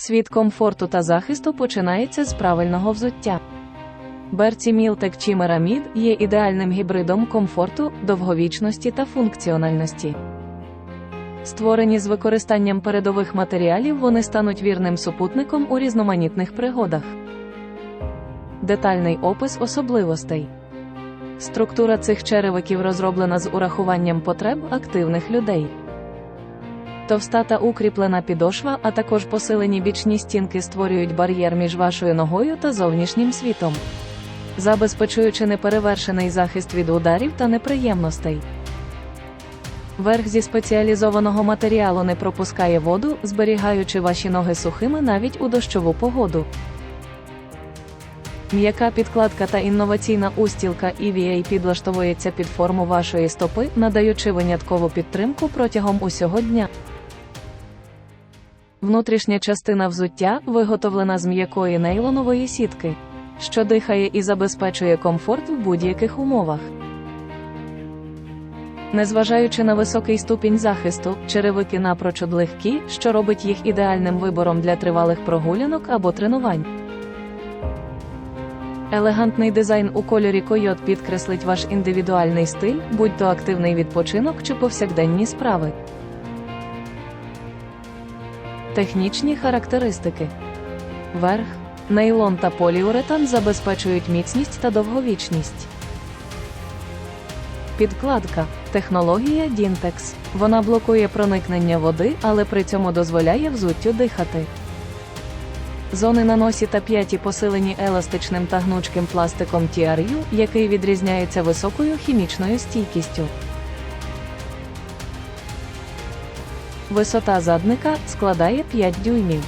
Світ комфорту та захисту починається з правильного взуття. Берці Мілтек чи Мерамід є ідеальним гібридом комфорту, довговічності та функціональності. Створені з використанням передових матеріалів, вони стануть вірним супутником у різноманітних пригодах. Детальний опис особливостей. Структура цих черевиків розроблена з урахуванням потреб активних людей. Товста та укріплена підошва, а також посилені бічні стінки створюють бар'єр між вашою ногою та зовнішнім світом, забезпечуючи неперевершений захист від ударів та неприємностей. Верх зі спеціалізованого матеріалу не пропускає воду, зберігаючи ваші ноги сухими навіть у дощову погоду. М'яка підкладка та інноваційна устілка EVA підлаштовується під форму вашої стопи, надаючи виняткову підтримку протягом усього дня. Внутрішня частина взуття виготовлена з м'якої нейлонової сітки, що дихає і забезпечує комфорт в будь-яких умовах. Незважаючи на високий ступінь захисту, черевики напрочуд легкі, що робить їх ідеальним вибором для тривалих прогулянок або тренувань. Елегантний дизайн у кольорі койот підкреслить ваш індивідуальний стиль, будь то активний відпочинок чи повсякденні справи. Технічні характеристики. Верх, нейлон та поліуретан забезпечують міцність та довговічність. Підкладка. Технологія Дінтекс. Вона блокує проникнення води, але при цьому дозволяє взуттю дихати. Зони на носі та п'яті посилені еластичним та гнучким пластиком TRU, який відрізняється високою хімічною стійкістю. Висота задника складає 5 дюймів.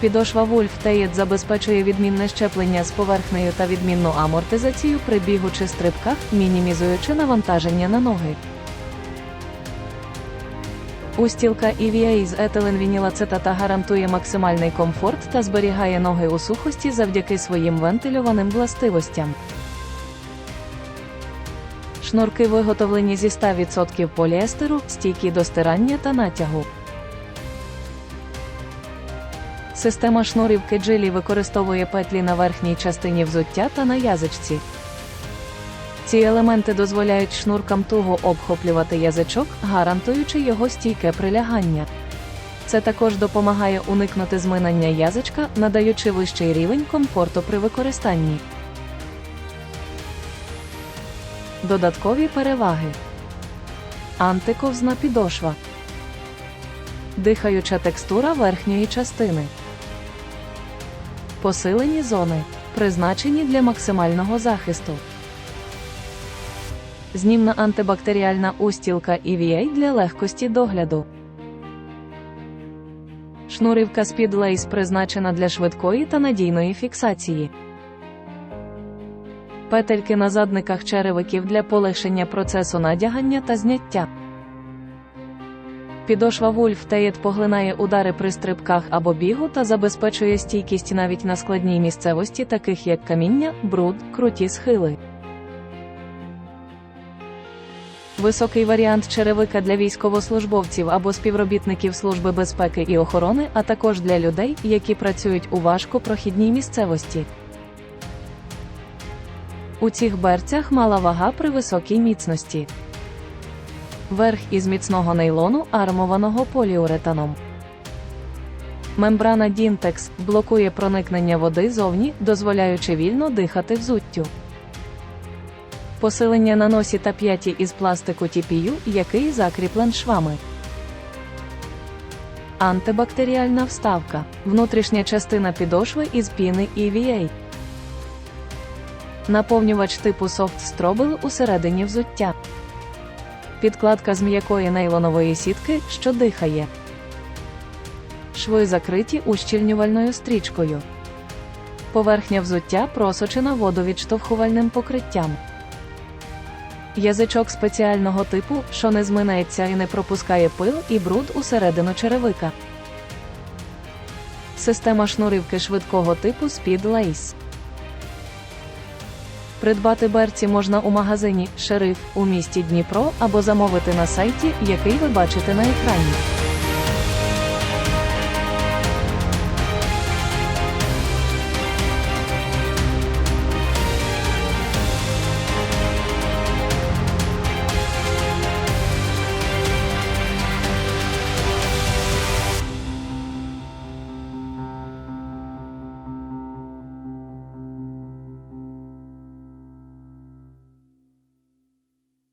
Підошва Wolf Tayet забезпечує відмінне щеплення з поверхнею та відмінну амортизацію при бігу чи стрибках, мінімізуючи навантаження на ноги. Устілка EVA з етиленвінілацетата гарантує максимальний комфорт та зберігає ноги у сухості завдяки своїм вентилюваним властивостям. Шнурки виготовлені зі 100% поліестеру, стійкі до стирання та натягу. Система шнурівки джилі використовує петлі на верхній частині взуття та на язичці. Ці елементи дозволяють шнуркам туго обхоплювати язичок, гарантуючи його стійке прилягання. Це також допомагає уникнути зминання язичка, надаючи вищий рівень комфорту при використанні. Додаткові переваги. Антиковзна підошва. Дихаюча текстура верхньої частини. Посилені зони, призначені для максимального захисту. Знімна антибактеріальна устілка EVA для легкості догляду. Шнурівка Lace призначена для швидкої та надійної фіксації. Петельки на задниках черевиків для полегшення процесу надягання та зняття. Підошва Wolf Tayet поглинає удари при стрибках або бігу та забезпечує стійкість навіть на складній місцевості, таких як каміння, бруд, круті схили. Високий варіант черевика для військовослужбовців або співробітників Служби безпеки і охорони, а також для людей, які працюють у важкопрохідній місцевості. У цих берцях мала вага при високій міцності. Верх із міцного нейлону, армованого поліуретаном. Мембрана Дінтекс блокує проникнення води зовні, дозволяючи вільно дихати взуттю. Посилення на носі та п'яті із пластику TPU, який закріплен швами. Антибактеріальна вставка. Внутрішня частина підошви із піни EVA. Наповнювач типу Soft Strobel усередині взуття. Підкладка з м'якої нейлонової сітки, що дихає. Шви закриті ущільнювальною стрічкою. Поверхня взуття просочена водовідштовхувальним покриттям. Язичок спеціального типу, що не зминається і не пропускає пил і бруд усередину черевика. Система шнурівки швидкого типу Speed Lace. Придбати берці можна у магазині Шериф у місті Дніпро або замовити на сайті, який ви бачите на екрані.